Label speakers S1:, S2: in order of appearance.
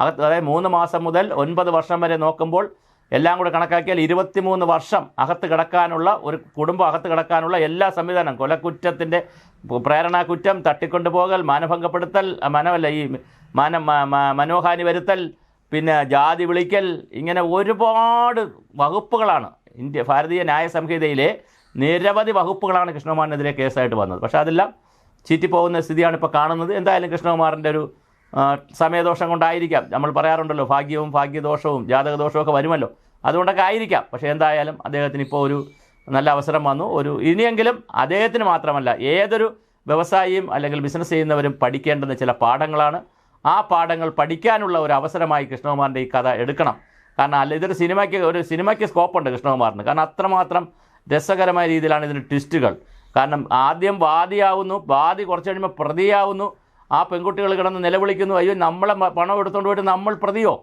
S1: അകത്ത് അതായത് മൂന്ന് മാസം മുതൽ ഒൻപത് വർഷം വരെ നോക്കുമ്പോൾ എല്ലാം കൂടെ കണക്കാക്കിയാൽ ഇരുപത്തിമൂന്ന് വർഷം അകത്ത് കിടക്കാനുള്ള ഒരു കുടുംബം അകത്ത് കിടക്കാനുള്ള എല്ലാ സംവിധാനം കൊലക്കുറ്റത്തിന്റെ പ്രേരണാ കുറ്റം തട്ടിക്കൊണ്ടുപോകൽ മാനഭംഗപ്പെടുത്തൽ മനമല്ല ഈ മാന മനോഹാനി വരുത്തൽ പിന്നെ ജാതി വിളിക്കൽ ഇങ്ങനെ ഒരുപാട് വകുപ്പുകളാണ് ഇന്ത്യ ഭാരതീയ ന്യായ സംഹിതയിലെ നിരവധി വകുപ്പുകളാണ് കൃഷ്ണകുമാറിനെതിരെ കേസായിട്ട് വന്നത്. പക്ഷേ അതെല്ലാം ചീറ്റിപ്പോകുന്ന സ്ഥിതിയാണ് ഇപ്പോൾ കാണുന്നത്. എന്തായാലും കൃഷ്ണകുമാറിന്റെ ഒരു സമയദോഷം കൊണ്ടായിരിക്കാം. നമ്മൾ പറയാറുണ്ടല്ലോ ഭാഗ്യവും ഭാഗ്യദോഷവും ജാതകദോഷവും വരുമല്ലോ. അതുകൊണ്ടൊക്കെ ആയിരിക്കാം. പക്ഷേ എന്തായാലും അദ്ദേഹത്തിന് ഇപ്പോൾ ഒരു നല്ല അവസരം വന്നു. ഒരു ഇനിയെങ്കിലും അദ്ദേഹത്തിന് മാത്രമല്ല ഏതൊരു വ്യവസായിയും അല്ലെങ്കിൽ ബിസിനസ് ചെയ്യുന്നവരും പഠിക്കേണ്ടുന്ന ചില പാഠങ്ങളാണ്. ആ പാഠങ്ങൾ പഠിക്കാനുള്ള ഒരു അവസരമായി കൃഷ്ണകുമാറിന്റെ ഈ കഥ എടുക്കണം. കാരണം അല്ല ഇതൊരു സിനിമയ്ക്ക് ഒരു സിനിമയ്ക്ക് സ്കോപ്പുണ്ട് കൃഷ്ണകുമാറിന്. കാരണം അത്രമാത്രം രസകരമായ രീതിയിലാണ് ഇതിന് ട്വിസ്റ്റുകൾ കാരണം ആദ്യം വാദിയാവുന്നു വാദി കുറച്ച് കഴിയുമ്പോൾ പ്രതിയാവുന്നു. ആ പെൺകുട്ടികൾ കിടന്ന് നിലവിളിക്കുന്നു അയ്യോ നമ്മളെ പണം എടുത്തുകൊണ്ട് പോയിട്ട് നമ്മൾ പ്രതിയോ?